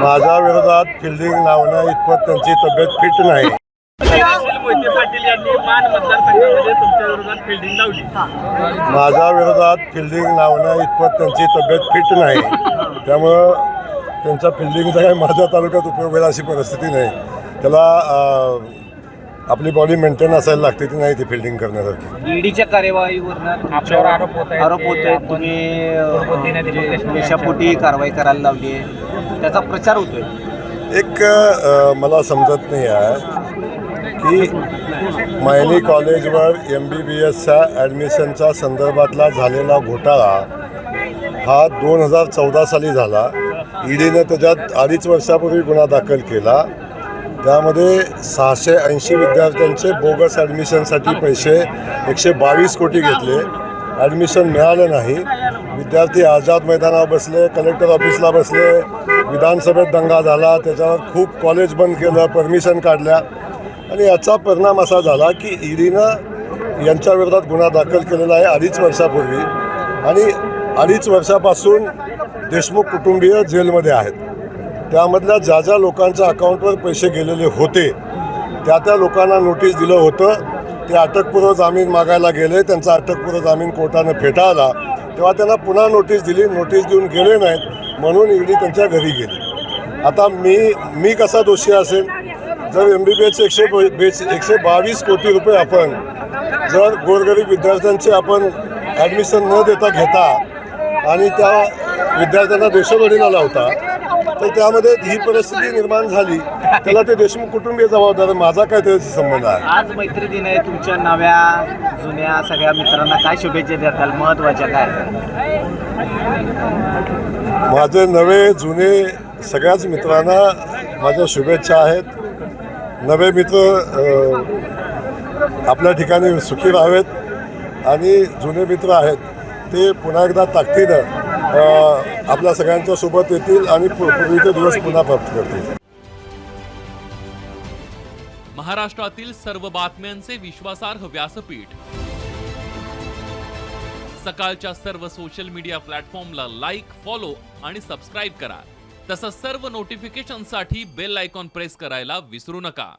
माझ्या विरोधात फिल्डिंग लावण्या इतपत त्यांची तब्येत फिट नाही. माझ्या विरोधात फिल्डिंग लावण्या इतपत त्यांची तब्येत फिट नाही. त्यामुळं त्यांच्या फिल्डिंगचा काही माझ्या तालुक्यात उपयोग होईल अशी परिस्थिती नाही. त्याला आपली बॉडी मेंटेन असायला लागते ती नाही ती फिल्डिंग करण्यासारखी. ईडीच्या कार्यवाहीवरनं आपल्यावर आरोप होत आहेत. आरोप होत ते आहेत. आपण तुम्ही देशमुख म्हणजे देशापोटी कारवाई करायला लावली आहे त्याचा प्रचार होतोय. एक अ, मला समजत नाही आहे की मायनी कॉलेजवर एम बी बी एसच्या ॲडमिशनच्या संदर्भातला झालेला घोटाळा हा दोन हजार चौदा साली झाला. ईडीनं त्याच्यात अडीच वर्षापूर्वी गुन्हा दाखल केला. त्यामध्ये सहाशे ऐंशी विद्यार्थ्यांचे बोगस ॲडमिशनसाठी पैसे एकशे बावीस कोटी घेतले. ॲडमिशन मिळालं नाही. विद्यार्थी आझाद मैदानावर बसले कलेक्टर ऑफिसला बसले विधानसभेत दंगा झाला त्याच्यावर खूप कॉलेज बंद केलं परमिशन काढल्या. आणि याचा परिणाम असा झाला की ईडीनं यांच्या विरोधात गुन्हा दाखल केलेला आहे अडीच वर्षापूर्वी. आणि अडीच वर्षापासून देशमुख कुटुंबीय जेलमध्ये आहेत. त्यामधल्या ज्या ज्या लोकांच्या अकाउंटवर पैसे गेलेले होते त्या त्या लोकांना नोटीस दिलं होतं. ते अटकपूर्व जामीन मागायला गेले त्यांचा अटकपूर्व जामीन कोर्टानं फेटाळला. तेव्हा त्यांना पुन्हा नोटीस दिली. नोटीस देऊन गेले नाहीत. म्हणून ईडी त्यांच्या घरी गेली. आता मी मी कसा दोषी असेल? जर एम बी बी एसचे एकशे बेच एकशे बावीस कोटी रुपये आपण जर गोरगरीब विद्यार्थ्यांचे आपण ॲडमिशन न देता घेता आणि त्या विद्यार्थ्यांना देशोधडीला लावता तर त्यामध्ये ही परिस्थिती निर्माण झाली. त्याला ते देशमुख कुटुंबीय जबाबदार. माझा काय त्याच्याशी संबंध आहे? आज मैत्री दिन आहे. तुमच्या नव्या जुन्या सगळ्या मित्रांना काय शुभेच्छा देताल? महत्त्वाच्या काय? माझे नवे जुने सगळ्याच मित्रांना माझ्या शुभेच्छा आहेत. नवे मित्र आपल्या ठिकाणी सुखी राहावेत. आणि जुने मित्र आहेत ते पुन्हा एकदा ताकदीनं आपल्या सगळ्यांच्या सोबत येतील आणि पूर्वीचे दिवस पुन्हा प्राप्त करतील. महाराष्ट्रातील सर्व बातम्यांचे विश्वासार्ह व्यासपीठ. सकाळच्या सर्व सोशल मीडिया प्लॅटफॉर्मला लाईक फॉलो आणि सबस्क्राईब करा. तसंच सर्व नोटिफिकेशनसाठी बेल आयकॉन प्रेस करायला विसरू नका.